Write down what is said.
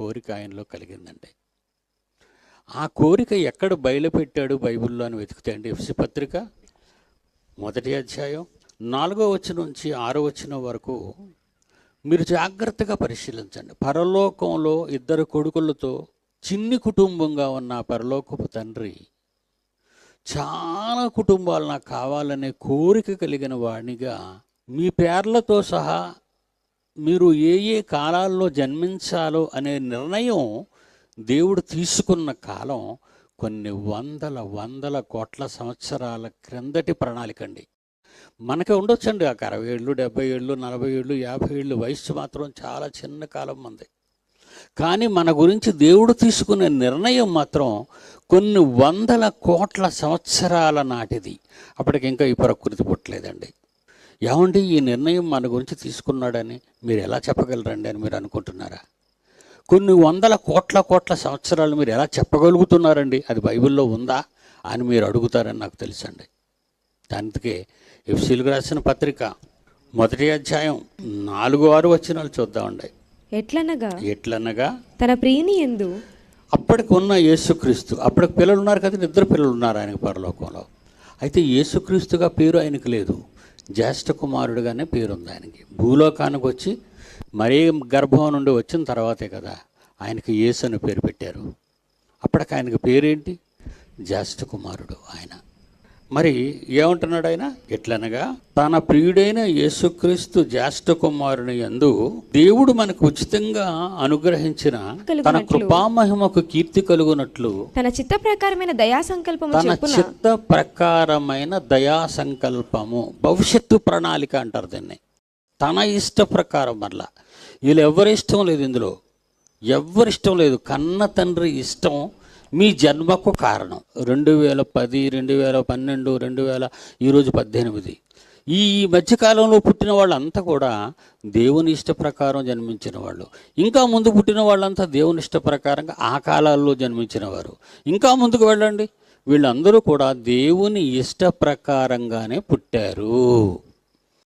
కోరిక ఆయనలో కలిగిందండి. ఆ కోరిక ఎక్కడ బయలుపెట్టాడు బైబిల్లో అని వెతికితే అండి ఎఫ్సి పత్రిక మొదటి అధ్యాయం నాలుగో వచ్చిన నుంచి ఆరో వచ్చిన వరకు మీరు జాగ్రత్తగా పరిశీలించండి. పరలోకంలో ఇద్దరు కొడుకులతో చిన్ని కుటుంబంగా ఉన్న పరలోకపు తండ్రి చాలా కుటుంబాలు నాకు కావాలనే కోరిక కలిగిన వాడినిగా మీ పేర్లతో సహా మీరు ఏ ఏ కాలాల్లో జన్మించాలో అనే నిర్ణయం దేవుడు తీసుకున్న కాలం కొన్ని వందల వందల కోట్ల సంవత్సరాల క్రిందటి ప్రణాళిక అండి మనకే ఉండొచ్చండి ఒక అరవై ఏళ్ళు డెబ్బై ఏళ్ళు నలభై ఏళ్ళు యాభై ఏళ్ళు వయస్సు మాత్రం చాలా చిన్న కాలం మంది. కానీ మన గురించి దేవుడు తీసుకునే నిర్ణయం మాత్రం కొన్ని వందల కోట్ల సంవత్సరాల నాటిది. అప్పటికి ఇంకా ఈ ప్రకృతి పుట్టలేదండి. ఏమండి ఈ నిర్ణయం మన గురించి తీసుకున్నాడని మీరు ఎలా చెప్పగలరండి అని మీరు అనుకుంటున్నారా? కొన్ని వందల కోట్ల కోట్ల సంవత్సరాలు మీరు ఎలా చెప్పగలుగుతున్నారండి? అది బైబిల్లో ఉందా అని మీరు అడుగుతారని నాకు తెలుసండి. అందుకే ఎఫ్సీలకు రాసిన పత్రిక మొదటి అధ్యాయం నాలుగు ఆరు వచ్చినాలు చూద్దామండి. ఎట్లనగా? ఎట్లనగా? తన ప్రియుని ఎందు? అప్పటికి ఉన్న యేసుక్రీస్తు అప్పటికి పిల్లలు ఉన్నారు కదా ఇద్దరు పిల్లలు ఉన్నారు ఆయనకు పరలోకంలో. అయితే యేసుక్రీస్తుగా పేరు ఆయనకు లేదు. జ్యేష్ఠ కుమారుడుగానే పేరుంది ఆయనకి. భూలోకానికి వచ్చి మరీ గర్భం నుండి వచ్చిన తర్వాతే కదా ఆయనకి యేసు అని పేరు పెట్టారు. అప్పటికి ఆయనకి పేరేంటి? జ్యేష్ఠ కుమారుడు ఆయన. మరి ఏమంటున్నాడు ఆయన? ఎట్లనగా తన ప్రియుడైన యేసుక్రీస్తు జ్యేష్ఠ కుమారుని యందు దేవుడు మనకు ఉచితంగా అనుగ్రహించిన తన. కృపామహిమకు కీర్తి కలుగునట్లు తన చిత్త ప్రకారమైన దయా సంకల్పము తన చిత్త ప్రకారమైన దయా సంకల్పము భవిష్యత్తు ప్రణాళిక అంటారు దీన్ని. తన ఇష్ట ప్రకారం మరలా. వీళ్ళు ఎవరి ఇష్టం లేదు ఇందులో. ఎవరి ఇష్టం లేదు. కన్న తండ్రి ఇష్టం మీ జన్మకు కారణం. రెండు వేల పది రెండు వేల పన్నెండు రెండు వేల ఈరోజు పద్దెనిమిది. ఈ మధ్యకాలంలో పుట్టిన వాళ్ళంతా కూడా దేవుని ఇష్ట ప్రకారం జన్మించిన వాళ్ళు. ఇంకా ముందు పుట్టిన వాళ్ళంతా దేవుని ఇష్ట ప్రకారంగా ఆ కాలాల్లో జన్మించిన వారు. ఇంకా ముందుకు వెళ్ళండి. వీళ్ళందరూ కూడా దేవుని ఇష్ట ప్రకారంగానే పుట్టారు.